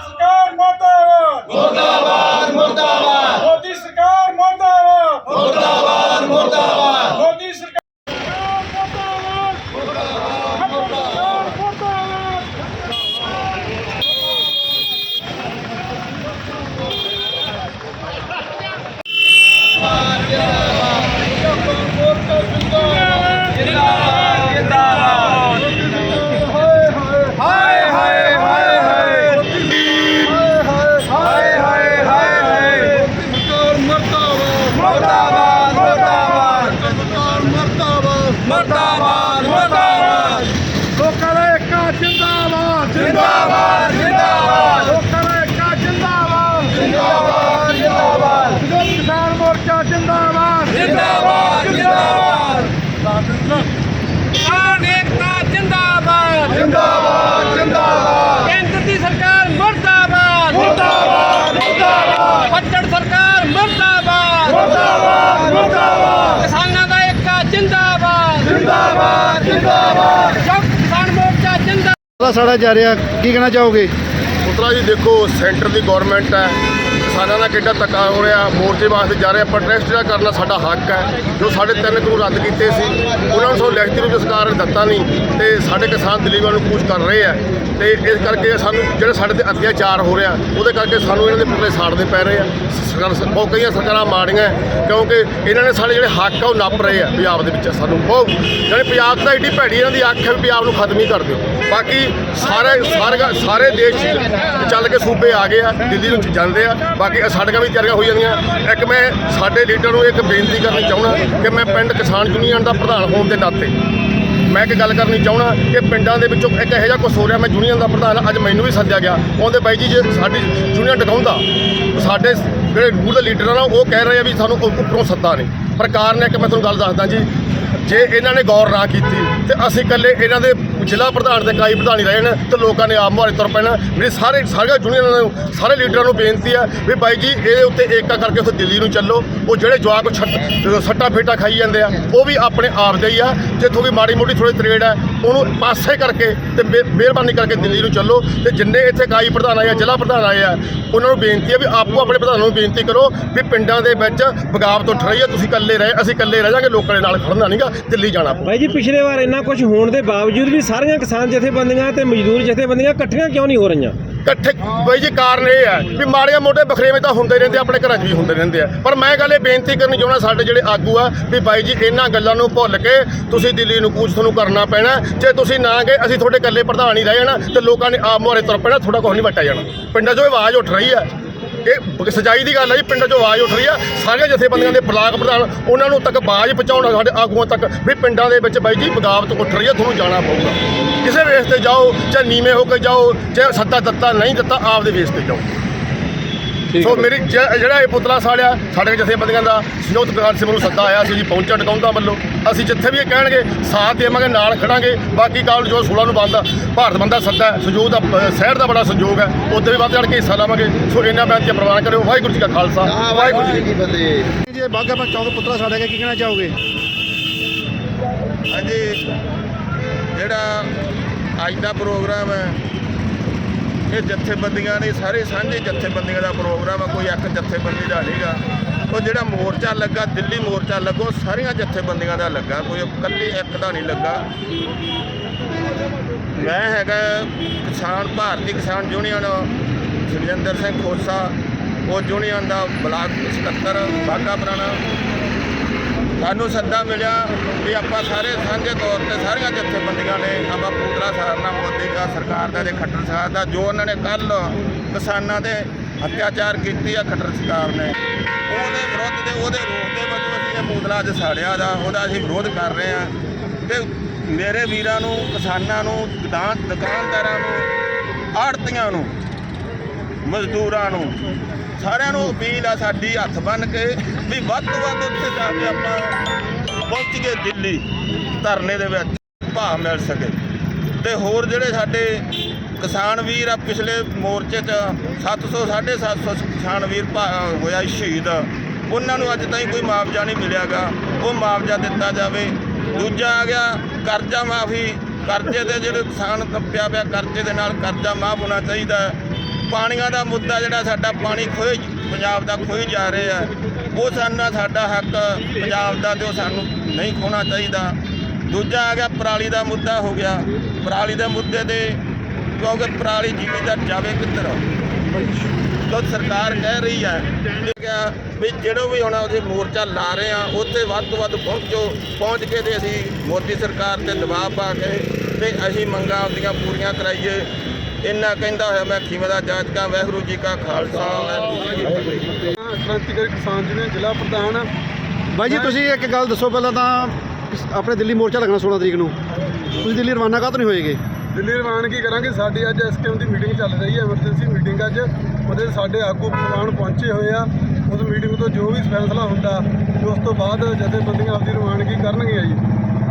Mexican, what the ਜਿੰਦਾਬਾਦ ਜਿੰਦਾਬਾਦ। ਕਿਸਾਨ ਮੋਰਚਾ ਜਿੰਦਾਬਾਦ। ਸਾਡਾ ਜਾ ਰਿਹਾ ਕੀ ਕਹਿਣਾ ਚਾਹੋਗੇ? ਪੁੱਤਰਾ ਜੀ ਦੇਖੋ ਸੈਂਟਰ ਦੀ ਗਵਰਨਮੈਂਟ ਹੈ। ਕਿਸਾਨਾਂ ਦਾ ਕਿੱਡਾ ਧੱਕਾ ਹੋ ਰਿਹਾ, ਮੋਰਚੇ ਵਾਸਤੇ ਜਾ ਰਹੇ ਪ੍ਰੋਟੈਸਟ ਜਿਹੜਾ ਕਰਨਾ ਸਾਡਾ ਹੱਕ ਹੈ, ਜੋ ਸਾਡੇ ਤਿੰਨ ਕਾਨੂੰਨ ਰੱਦ ਕੀਤੇ ਸੀ, ਉਹਨਾਂ ਨੂੰ ਸੋ ਲਿਖਤੀ ਰੂਪ 'ਚ ਸਰਕਾਰ ਨੇ ਦਿੱਤਾ ਨਹੀਂ, ਤੇ ਸਾਡੇ ਕਿਸਾਨ ਦਿੱਲੀ ਨੂੰ ਕੂਚ ਕਰ ਰਹੇ ਆ, ਤੇ ਇਸ ਕਰਕੇ ਸਾਨੂੰ ਜਿਹੜੇ ਸਾਡੇ ਤੇ ਅਤਿਆਚਾਰ ਹੋ ਰਿਹਾ, ਉਹਦੇ ਕਰਕੇ ਸਾਨੂੰ ਇਹਨਾਂ ਦੇ ਪੁਤਲੇ ਸਾੜਦੇ ਪੈ ਰਹੇ ਆ, ਸਰਕਾਰ ਬਹੁਤ ਕਈਆਂ ਸਰਕਾਰਾਂ ਮਾੜੀਆਂ, ਕਿਉਂਕਿ ਇਹਨਾਂ ਨੇ ਸਾਡੇ ਜਿਹੜੇ ਹੱਕ ਆ, ਉਹ ਨੱਪ ਰਹੇ ਆ, ਪੰਜਾਬ ਦੇ ਵਿੱਚ ਸਾਨੂੰ, ਬਹੁਤ, ਜਿਹੜੇ ਪੰਜਾਬ ਦਾ ਏਡੀ ਭੈੜੀ ਇਹਨਾਂ ਦੀ ਅੱਖ ਹੈ ਪੰਜਾਬ ਨੂੰ ਖਤਮ ਹੀ ਕਰ ਦਿਓ, ਬਾਕੀ ਸਾਰੇ ਸਾਰੇ ਸਾਰੇ ਦੇਸ਼ ਚੱਲ ਕੇ ਸੂਬੇ ਆ ਗਏ ਆ, ਦਿੱਲੀ ਨੂੰ ਜਾਂਦੇ ਆ ਕਿ ਸਾਡੀਆਂ ਵੀ ਤਿਆਰੀਆਂ ਹੋਈ ਜਾਂਦੀਆਂ। ਇੱਕ ਮੈਂ ਸਾਡੇ ਲੀਡਰ ਨੂੰ ਇੱਕ ਬੇਨਤੀ ਕਰਨੀ ਚਾਹੁੰਦਾ ਕਿ ਮੈਂ ਪਿੰਡ ਕਿਸਾਨ ਯੂਨੀਅਨ ਦਾ ਪ੍ਰਧਾਨ ਹੋਣ ਦੇ ਨਾਤੇ ਮੈਂ ਇੱਕ ਗੱਲ ਕਰਨੀ ਚਾਹੁੰਦਾ ਕਿ ਪਿੰਡਾਂ ਦੇ ਵਿੱਚੋਂ ਇੱਕ ਇਹੋ ਜਿਹਾ ਕੁਛ ਹੋ ਰਿਹਾ, ਮੈਂ ਯੂਨੀਅਨ ਦਾ ਪ੍ਰਧਾਨ ਅੱਜ ਮੈਨੂੰ ਵੀ ਸੱਦਿਆ ਗਿਆ। ਉਹਦੇ ਬਾਈ ਜੀ, ਜੇ ਸਾਡੀ ਯੂਨੀਅਨ ਟਿਕਾਉਂਦਾ ਸਾਡੇ ਜਿਹੜੇ ਮੂਲ ਦੇ ਲੀਡਰ ਆ ਨਾ, ਉਹ ਕਹਿ ਰਹੇ ਆ ਵੀ ਸਾਨੂੰ ਉੱਪਰੋਂ ਸੱਦਾ ਨੇ ਪਰ ਕਾਰਨ ਹੈ ਕਿ ਮੈਂ ਤੁਹਾਨੂੰ ਗੱਲ ਦੱਸਦਾ ਜੀ, ਜੇ ਇਹਨਾਂ ਨੇ ਗੌਰ ਨਾ ਕੀਤੀ ਤੇ ਅਸੀਂ ਇਕੱਲੇ ਇਹਨਾਂ ਦੇ ਜ਼ਿਲ੍ਹਾ ਪ੍ਰਧਾਨ ਤੇ ਇਕਾਈ ਪ੍ਰਧਾਨ ਹੀ ਰਹੇ ਨੇ ਤੇ ਲੋਕਾਂ ਨੇ ਆਪ ਮੁਹਾਰੇ ਤੁਰ ਪੈਣਾ। ਮੇਰੀ ਸਾਰੇ ਸਾਰੀਆਂ ਯੂਨੀਅਨਾਂ ਨੂੰ, ਸਾਰੇ ਲੀਡਰਾਂ ਨੂੰ ਬੇਨਤੀ ਹੈ ਵੀ ਬਾਈ ਜੀ ਇਹਦੇ ਉੱਤੇ ਏਕਾ ਕਰਕੇ ਉੱਥੇ ਦਿੱਲੀ ਨੂੰ ਚੱਲੋ। ਉਹ ਜਿਹੜੇ ਜਵਾਕ ਛੱਟ, ਸੱਟਾ ਫੇਟਾ ਖਾਈ ਜਾਂਦੇ ਆ, ਉਹ ਵੀ ਆਪਣੇ ਆਪ ਦੇ ਹੀ ਆ। ਜਿੱਥੋਂ ਵੀ ਮਾੜੀ ਮੋਟੀ ਥੋੜੀ ਤਰੇੜ ਹੈ, ਉਹਨੂੰ ਪਾਸੇ ਕਰਕੇ ਤੇ ਮਿਹ- ਮਿਹਰਬਾਨੀ ਕਰਕੇ ਦਿੱਲੀ ਨੂੰ ਚੱਲੋ। ਤੇ ਜਿੰਨੇ ਇੱਥੇ ਇਕਾਈ ਪ੍ਰਧਾਨ ਆਏ ਆ, ਜ਼ਿਲ੍ਹਾ ਪ੍ਰਧਾਨ ਆਏ ਆ, ਉਹਨਾਂ ਨੂੰ ਬੇਨਤੀ ਹੈ ਵੀ ਆਪੋ ਆਪਣੇ ਪ੍ਰਧਾਨਾਂ ਨੂੰ ਬੇਨਤੀ ਕਰੋ ਵੀ ਪਿੰਡਾਂ ਦੇ ਵਿੱਚ ਬਗਾਵਤ ਉੱਠ ਰਹੀ ਹੈ ਤੁਸੀਂ ਇਕੱਲੇ ਰਹੇ, ਅਸੀਂ ਇਕੱਲੇ ਰਹਿ ਜਾਾਂਗੇ, ਲੋਕਾਂ ਦੇ ਨਾਲ ਖੜਨਾ ਨਹੀਂਗਾ ਦਿੱਲੀ ਜਾਣਾ ਬਾਈ ਜੀ, ਪਿਛਲੇ ਵਾਰ ਇੰਨਾ ਕੁਝ ਹੋਣ ਦੇ ਬਾਵਜੂਦ ਵੀ ਸਾਰੀਆਂ ਕਿਸਾਨ ਜਥੇਬੰਦੀਆਂ ਤੇ ਮਜ਼ਦੂਰ ਜਥੇਬੰਦੀਆਂ ਇਕੱਠੀਆਂ ਕਿਉਂ ਨਹੀਂ ਹੋ ਰਹੀਆਂ? ਇਕੱਠੇ ਬਾਈ ਜੀ ਕਾਰਨ ਇਹ ਹੈ ਵੀ ਮਾੜੇ ਮੋਟੇ ਬਖਰੇਵੇਂ ਤਾਂ ਹੁੰਦੇ ਰਹਿੰਦੇ ਆ, ਆਪਣੇ ਘਰਾਂ 'ਚ ਵੀ ਹੁੰਦੇ ਰਹਿੰਦੇ ਆ। ਪਰ ਮੈਂ ਗੱਲ ਇਹ ਬੇਨਤੀ ਕਰਨੀ ਚਾਹੁੰਦਾ ਸਾਡੇ ਜਿਹੜੇ ਆਗੂ ਆ ਵੀ ਬਾਈ ਜੀ ਇਹਨਾਂ ਗੱਲਾਂ ਨੂੰ ਭੁੱਲ ਕੇ ਤੁਸੀਂ ਦਿੱਲੀ ਨੂੰ ਕੂਚ ਤੁਹਾਨੂੰ ਕਰਨਾ ਪੈਣਾ। ਜੇ ਤੁਸੀਂ ਨਾ ਗਏ ਅਸੀਂ ਤੁਹਾਡੇ ਇਕੱਲੇ ਪ੍ਰਧਾਨ ਹੀ ਰਹਿ ਜਾਣਾ ਤੇ ਲੋਕਾਂ ਨੇ ਆਪ ਮੁਹਾਰੇ ਤੁਰ ਪੈਣਾ ਤੁਹਾਡਾ ਕੁਛ ਨਹੀਂ ਵੱਟਿਆ ਜਾਣਾ। ਪਿੰਡਾਂ 'ਚੋਂ ਆਵਾਜ਼ ਉੱਠ ਰਹੀ ਹੈ। ਇਹ ਸਚਾਈ ਦੀ ਗੱਲ ਹੈ ਜੀ, ਪਿੰਡਾਂ 'ਚੋਂ ਆਵਾਜ਼ ਉੱਠ ਰਹੀ ਆ। ਸਾਰੀਆਂ ਜਥੇਬੰਦੀਆਂ ਦੇ ਬਲਾਕ ਪ੍ਰਧਾਨ, ਉਹਨਾਂ ਨੂੰ ਤੱਕ ਆਵਾਜ਼ ਪਹੁੰਚਾਉਣਾ ਸਾਡੇ ਆਗੂਆਂ ਤੱਕ ਵੀ ਪਿੰਡਾਂ ਦੇ ਵਿੱਚ ਬਾਈ ਜੀ ਬਗਾਵਤ ਉੱਠ ਰਹੀ ਆ, ਤੁਹਾਨੂੰ ਜਾਣਾ ਪਊਗਾ। ਕਿਸੇ ਵੇਸ ਤੇ ਜਾਓ, ਚਾਹੇ ਨੀਵੇਂ ਹੋ ਕੇ ਜਾਓ, ਚਾਹੇ ਸੱਤਾ ਦਿੱਤਾ, ਨਹੀਂ ਦਿੱਤਾ, ਆਪਦੇ ਵੇਸ ਤੇ ਜਾਓ। ਸੋ ਮੇਰੀ ਜਿਹੜਾ ਇਹ ਪੁਤਲਾ ਸਾੜਿਆ ਸਾਡੇ ਜਥੇਬੰਦੀਆਂ ਦਾ ਸੰਯੁਕਤ ਸਭਾ ਨੂੰ ਸੱਦਾ ਆਇਆ ਸੀ ਜੀ ਪਹੁੰਚਾ ਟਿਕਾਉਂਦਾ ਵੱਲੋਂ। ਅਸੀਂ ਜਿੱਥੇ ਵੀ ਇਹ ਕਹਿਣਗੇ ਸਾਥ ਦੇਵਾਂਗੇ ਨਾਲ ਖੜਾਂਗੇ। ਬਾਕੀ ਕੱਲ ਜੋ 16 ਨੂੰ ਬੰਦਾ ਭਾਰਤ ਬੰਦਾ ਸੱਦਾ ਹੈ, ਸਹਿਯੋਗ ਦਾ ਸ਼ਹਿਰ ਦਾ ਬੜਾ ਸਹਿਯੋਗ ਹੈ। ਉੱਥੇ ਵੀ ਵੱਧ ਚੜ ਕੇ ਹਿੱਸਾ ਲਵਾਂਗੇ। ਸੋ ਇਹਨਾਂ ਬੇਨਤੀਆਂ ਪ੍ਰਵਾਨ ਕਰਿਓ। ਵਾਹਿਗੁਰੂ ਜੀ ਕਾ ਖਾਲਸਾ। ਵਾਹਿਗੁਰੂ ਜੀ ਕੀ ਫਤਿਹ। ਜੇ ਬਾਗਾ ਪਰ ਚੌਂਕ ਪੁੱਤਰਾ ਸਾੜਾ ਗਿਆ। ਕੀ ਕਹਿਣਾ ਚਾਹੋਗੇ? ਹਾਂਜੀ। ਜਿਹੜਾ ਅੱਜ ਦਾ ਪ੍ਰੋਗਰਾਮ ਹੈ ਇਹ ਜਥੇਬੰਦੀਆਂ ਨੇ ਸਾਰੇ ਸਾਂਝੇ ਜਥੇਬੰਦੀਆਂ ਦਾ ਪ੍ਰੋਗਰਾਮ ਆ, ਕੋਈ ਇੱਕ ਜਥੇਬੰਦੀ ਦਾ ਨਹੀਂਗਾ। ਉਹ ਜਿਹੜਾ ਮੋਰਚਾ ਲੱਗਾ, ਦਿੱਲੀ ਮੋਰਚਾ ਲੱਗੋ, ਸਾਰੀਆਂ ਜਥੇਬੰਦੀਆਂ ਦਾ ਲੱਗਾ, ਕੋਈ ਇਕੱਲੀ ਇੱਕ ਦਾ ਨਹੀਂ ਲੱਗਾ। ਮੈਂ ਹੈਗਾ ਕਿਸਾਨ ਭਾਰਤੀ ਕਿਸਾਨ ਯੂਨੀਅਨ ਸੁਖਜਿੰਦਰ ਸਿੰਘ ਖੋਸਾ, ਉਹ ਯੂਨੀਅਨ ਦਾ ਬਲਾਕ ਸਕੱਤਰ ਬਾਗਾ ਪੁਰਾਣਾ। ਸਾਨੂੰ ਸੱਦਾ ਮਿਲਿਆ ਵੀ ਆਪਾਂ ਸਾਰੇ ਸਾਂਝੇ ਤੌਰ ਤੇ ਸਾਰੀਆਂ ਜਥੇਬੰਦੀਆਂ ਨੇ ਆਪਾਂ ਪੂਤਲਾ ਸਾਰਨਾ ਮੋਦੀ ਦਾ, ਸਰਕਾਰ ਦਾ ਤੇ ਖੱਟਰ ਸਰਕਾਰ ਦਾ, ਜੋ ਉਹਨਾਂ ਨੇ ਕੱਲ ਕਿਸਾਨਾਂ ਤੇ ਅਤਿਆਚਾਰ ਕੀਤੀ ਆ ਖੱਟਰ ਸਰਕਾਰ ਨੇ। ਉਹਦੇ ਵਿਰੁੱਧ ਤੇ ਉਹਦੇ ਰੋਕ ਦੇ ਵਜੋਂ ਅਸੀਂ ਇਹ ਪੂਤਲਾ ਅੱਜ ਸਾੜਿਆ ਦਾ, ਉਹਦਾ ਅਸੀਂ ਵਿਰੋਧ ਕਰ ਰਹੇ ਆ ਤੇ ਮੇਰੇ ਵੀਰਾਂ ਨੂੰ, ਕਿਸਾਨਾਂ ਨੂੰ, ਦੁਕਾਨ ਦੁਕਾਨਦਾਰਾਂ ਨੂੰ, ਆੜਤੀਆਂ ਨੂੰ, ਮਜ਼ਦੂਰਾਂ ਨੂੰ ਸਾਰਿਆਂ ਨੂੰ ਅਪੀਲ ਆ ਸਾਡੀ ਹੱਥ ਬੰਨ ਕੇ ਵੀ ਵੱਧ ਤੋਂ ਵੱਧ ਉੱਥੇ ਜਾ ਕੇ ਆਪਾਂ ਪਹੁੰਚ ਗਏ ਦਿੱਲੀ, ਧਰਨੇ ਦੇ ਵਿੱਚ ਭਾਅ ਮਿਲ ਸਕੇ। ਤੇ ਹੋਰ ਜਿਹੜੇ ਸਾਡੇ ਕਿਸਾਨ ਵੀਰ ਆ, ਪਿਛਲੇ ਮੋਰਚੇ 'ਚ 700 750 ਕਿਸਾਨ ਵੀਰ ਭਾ- ਹੋਇਆ ਸ਼ਹੀਦ, ਉਹਨਾਂ ਨੂੰ ਅੱਜ ਤਾਈਂ ਕੋਈ ਮੁਆਵਜ਼ਾ ਨਹੀਂ ਮਿਲਿਆਗਾ। ਉਹ ਮੁਆਵਜ਼ਾ ਦਿੱਤਾ ਜਾਵੇ। ਦੂਜਾ ਆ ਗਿਆ, ਕਰਜ਼ਾ ਮਾਫੀ। ਕਰਜ਼ੇ ਦੇ ਜਿਹੜੇ ਕਿਸਾਨ ਦੱਬਿਆ ਪਿਆ, ਕਰਜ਼ੇ ਦੇ ਨਾਲ ਕਰਜ਼ਾ ਮਾਫ ਹੋਣਾ ਚਾਹੀਦਾ। ਪਾਣੀਆਂ ਦਾ ਮੁੱਦਾ ਜਿਹੜਾ ਸਾਡਾ ਪਾਣੀ ਖੋਏ ਪੰਜਾਬ ਦਾ ਖੋਈ ਜਾ ਰਿਹਾ ਉਹ ਸਾਡਾ ਸਾਡਾ ਹੱਕ ਪੰਜਾਬ ਦਾ ਜੋ ਸਾਨੂੰ ਨਹੀਂ ਖੋਣਾ ਚਾਹੀਦਾ। ਦੂਜਾ ਆ ਗਿਆ ਪਰਾਲੀ ਦਾ ਮੁੱਦਾ ਹੋ ਗਿਆ। ਪਰਾਲੀ ਦੇ ਮੁੱਦੇ 'ਤੇ ਕਿਉਂਕਿ ਪਰਾਲੀ ਜ਼ਿਮੀਦਾਰ ਜਾਵੇ ਕਿੱਧਰ? ਜੋ ਸਰਕਾਰ ਕਹਿ ਰਹੀ ਹੈ ਠੀਕ ਵੀ ਜਿਹੜੇ ਵੀ ਹੁਣ ਉਹਦੇ ਮੋਰਚਾ ਲਾ ਰਹੇ ਆ, ਉੱਥੇ ਵੱਧ ਤੋਂ ਵੱਧ ਪਹੁੰਚੋ, ਪਹੁੰਚ ਕੇ ਤੇ ਅਸੀਂ ਮੋਦੀ ਸਰਕਾਰ ਤੇ ਦਬਾਅ ਪਾ ਕੇ ਤੇ ਅਸੀਂ ਮੰਗਾਂ ਆਪਦੀਆਂ ਪੂਰੀਆਂ ਕਰਾਈਏ। ਇੰਨਾ ਕਹਿੰਦਾ ਹੋਇਆ ਮੈਂ ਖੀਮੇ ਦਾ ਜਾਜਕਾਂ ਵਾਹਿਗੁਰੂ ਜੀ ਕਾ ਖਾਲਸਾ ਵਾਹਿਗੁਰੂ ਜੀ ਕੀ ਫਤਿਹ। ਕ੍ਰਾਂਤੀਕਾਰੀ ਕਿਸਾਨ ਯੂਨੀਅਨ ਜ਼ਿਲ੍ਹਾ ਪ੍ਰਧਾਨ। ਬਾਈ ਜੀ ਤੁਸੀਂ ਇੱਕ ਗੱਲ ਦੱਸੋ ਪਹਿਲਾਂ ਤਾਂ ਆਪਣੇ ਦਿੱਲੀ ਮੋਰਚਾ ਲੱਗਣਾ 16 ਤਰੀਕ ਨੂੰ। ਤੁਸੀਂ ਦਿੱਲੀ ਰਵਾਨਾ ਕਾਹਤੋਂ ਨਹੀਂ ਹੋਏਗੇ? ਦਿੱਲੀ ਰਵਾਨਗੀ ਕਰਾਂਗੇ? ਸਾਡੀ ਅੱਜ ਐਸਕੇਐਮ ਦੀ ਮੀਟਿੰਗ ਚੱਲ ਰਹੀ ਹੈ ਐਮਰਜੈਂਸੀ ਮੀਟਿੰਗ ਅੱਜ। ਉਹਦੇ ਸਾਡੇ ਆਗੂ ਪ੍ਰਵਾਨ ਪਹੁੰਚੇ ਹੋਏ ਆ। ਉਸ ਮੀਟਿੰਗ ਤੋਂ ਜੋ ਵੀ ਫੈਸਲਾ ਹੁੰਦਾ ਤੇ ਉਸ ਤੋਂ ਬਾਅਦ ਜਥੇਬੰਦੀਆਂ ਆਪਦੀ ਰਵਾਨਗੀ ਕਰਨਗੀਆਂ ਜੀ।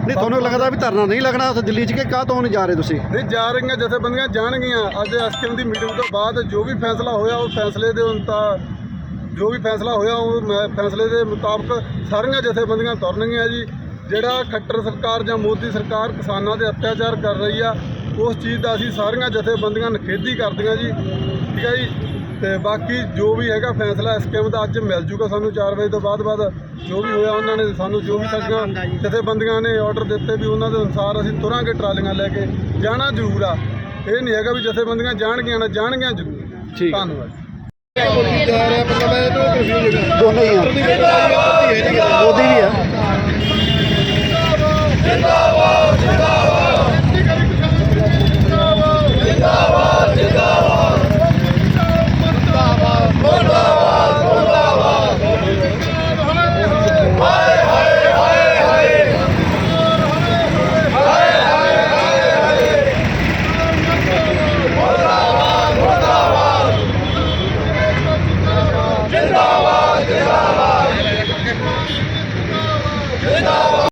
ਨਹੀਂ, ਤੁਹਾਨੂੰ ਲੱਗਦਾ ਵੀ ਧਰਨਾ ਨਹੀਂ ਲੱਗਣਾ, ਉੱਥੇ ਦਿੱਲੀ 'ਚ ਕਿ ਕਾਹ ਤੋਂ ਨਹੀਂ ਜਾ ਰਹੇ ਤੁਸੀਂ? ਨਹੀਂ, ਜਾ ਰਹੀਆਂ ਜਥੇਬੰਦੀਆਂ ਜਾਣਗੀਆਂ। ਅੱਜ ਐਸਕੇਐਮ ਦੀ ਮੀਟਿੰਗ ਤੋਂ ਬਾਅਦ ਜੋ ਵੀ ਫੈਸਲਾ ਹੋਇਆ ਉਸ ਫੈਸਲੇ ਦੇ ਉਨਤਾ ਜੋ ਵੀ ਫੈਸਲਾ ਹੋਇਆ, ਉਹ ਮੈਂ- ਫੈਸਲੇ ਦੇ ਮੁਤਾਬਕ ਸਾਰੀਆਂ ਜਥੇਬੰਦੀਆਂ ਤੁਰਨਗੀਆਂ ਜੀ। ਜਿਹੜਾ ਖੱਟਰ ਸਰਕਾਰ ਜਾਂ ਮੋਦੀ ਸਰਕਾਰ ਕਿਸਾਨਾਂ ਦੇ ਅਤਿਆਚਾਰ ਕਰ ਰਹੀ ਆ, ਉਸ ਚੀਜ਼ ਦਾ ਅਸੀਂ ਸਾਰੀਆਂ ਜਥੇਬੰਦੀਆਂ ਨਿਖੇਧੀ ਕਰਦੀਆਂ ਜੀ। ਠੀਕ ਹੈ ਜੀ? ਤੇ ਬਾਕੀ ਜੋ ਵੀ ਹੈਗਾ ਫੈਸਲਾ ਸਕੀਮ ਦਾ ਅੱਜ ਮਿਲ ਜੂਗਾ ਸਾਨੂੰ 4 ਵਜੇ ਤੋਂ ਬਾਅਦ ਬਾਅਦ। ਜੋ ਵੀ ਹੋਇਆ ਉਹਨਾਂ ਨੇ ਸਾਨੂੰ ਜੋ ਵੀ ਸਾਡੀਆਂ ਜਥੇਬੰਦੀਆਂ ਨੇ ਆਰਡਰ ਦਿੱਤੇ ਵੀ ਉਹਨਾਂ ਦੇ ਅਨੁਸਾਰ ਅਸੀਂ ਤੁਰਾਂਗੇ ਟਰਾਲੀਆਂ ਲੈ ਕੇ। ਜਾਣਾ ਜ਼ਰੂਰ ਆ। ਇਹ ਨਹੀਂ ਹੈਗਾ ਵੀ ਜਥੇਬੰਦੀਆਂ ਜਾਣਗੀਆਂ ਨਾ ਜਾਣਗੀਆਂ ਜ਼ਰੂਰ। ਧੰਨਵਾਦ। ਦੋਨੇ ਹੀ ਆ। ਮੋਦੀ ਵੀ ਆ।